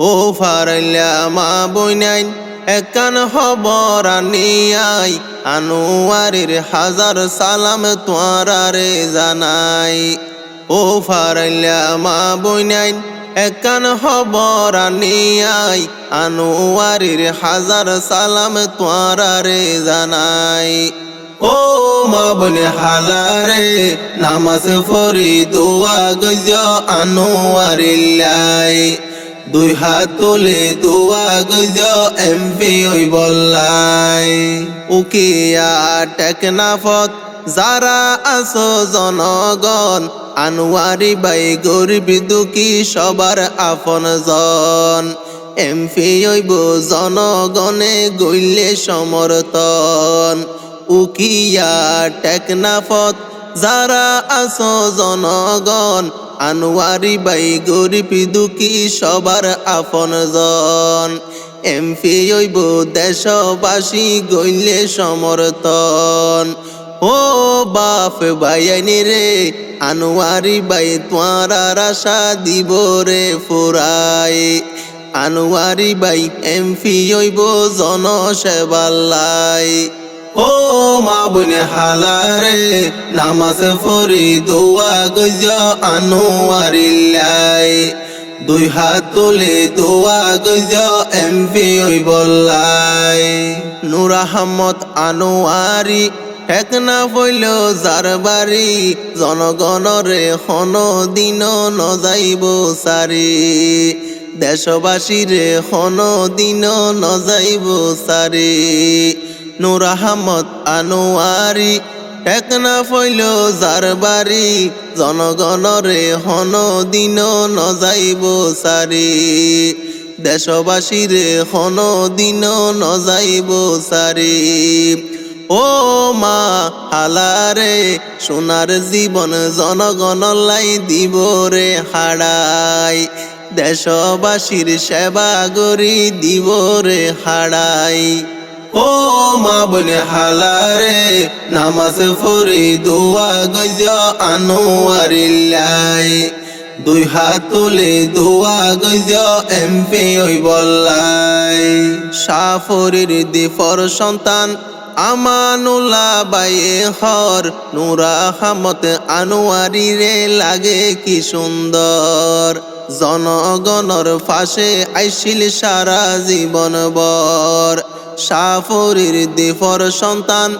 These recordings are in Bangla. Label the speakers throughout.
Speaker 1: ও ফারাইলা, মা বইনাই একান খবর আনিয়াই, আনোয়ারের হাজার সালাম তোয়ারারে জানাই। ও ফারাইলা, মা বইনাইন একান খবর আনিয়াই, আনোয়ারের হাজার সালাম তোয়ারারে জানাই। ও মা বনে হালারে নামাজ ফরি দোয়া গজ আনোয়ারিল্লাই দুই হাত তুলে দোয়া গজ, এমপি ওই বললাই। উকিয়া টেকনাফত, যারা আছো জনগণ, আনোয়ারি বাই গরিব দুঃখী সবার আপন জন। এমপি ওইব জনগণে গইলে সমর্থন। উকিয়া টেকনাফত, যারা আছো জনগণ আনোয়ারি বাই গরিব দুঃখী সবার আপন জন। এমপি ওইব দেশবাসী গইলে সমর্থন। ও বাপ বাইনি রে, আনোয়ারি বাই তোমার আশা দিব রে ফুরাই। আনোয়ারি বাই এমপি ওইব জনসেবাল্লাই ও মা বনে হালারে, নামাজ ফরি দোয়া গজ আনোয়ারিল্লাই দুই হাত তুলে দোয়া গজ এমপি ওই বললাই নূর আহমদ আনোয়ারি ঠেকনা ফইল যার বাড়ি, জনগণরে হন দিন নজাইব সারি। দেশবাসীরে হন দিন নজাইব সারি। নূর আহমদ আনোয়ারি টেকনা ফইল যার বাড়ি, জনগণরে হন দিন নজাইব সারি। দেশবাসীরে হন দিন নজাইব সারি। ও মা হালারে, সোনার জীবন জনগণ লাই দিব রে হাড়াই। দেশবাসীর সেবা গরি দিব রে হাড়াই। ও মা বলে হালারে, নামাজ ফরি দোয়া গজ আনোয়ারিল্লাই দুই হাত তুলে দোয়া গজ এমপি ওই বললাই। সাফরির দিফর সন্তান আমানুল্লাহ বাইয়ে হর নুরা হামত আনোয়ারি রে লাগে কি সুন্দর। জনগণর ফাঁসে আইসিল সারা জীবন বর সাফরির দিফর সন্তান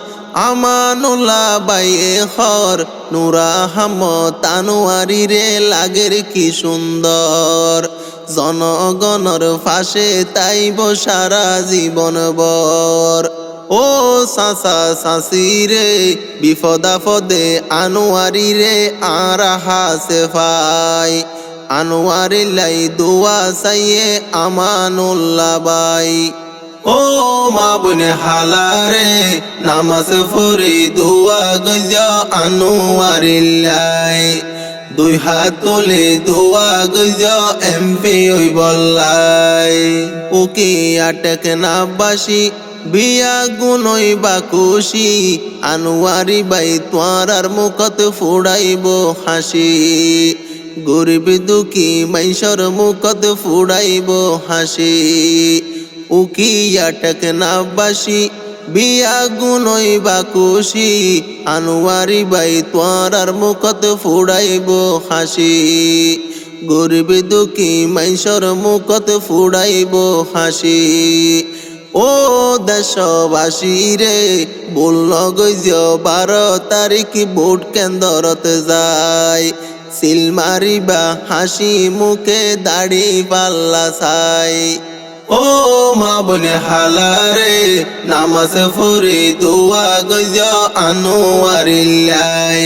Speaker 1: আমানুল্লাহ বাইয়ে হর নুরা হামত আনোয়ারি রে লাগের কি সুন্দর। জনগণর ফাঁসে তাই সারা জীবন বর। ও সাসা সাসি রে বিপদাফদে আনোয়ারি রে আর হাসে ফাই আনোয়ারি লাই দোয়া সাইয়ে আমানুল্লাহ বাই। ও মা বনে হালারে, নামাজ ফরি দোয়া গজ আনোয়ারিল্লাই দুই হাত তুলে দোয়া গজ এমপি ওই বললাই। ওকে আটক না বাসি বিয়া গুনই বা খুশি। আনোয়ারি বাই তোয়ার মুখত ফুড়াইব হাসি। গরিব দুঃখী মাইসর মুখত ফুড়াইব হাসি। উকিয়া না বাসি, বিয়া গুনই বা খুশি। আনোয়ারি বাই তোয়ার মুখত ফুড়াইব হাসি। গরিব দুঃখী মাইসর মুখত ফুড়াইব হাসি। ও দেশবাসী রে বলল গজ বারো তারিখ ভোট কেন্দ্রত যায়। সিল মারিবা হাসি মুখে দাড়ি পাল্লা ছাই। ও মা বনে হালারে নামাজ ফরি দোয়া গজ আনোয়ারিল্লাই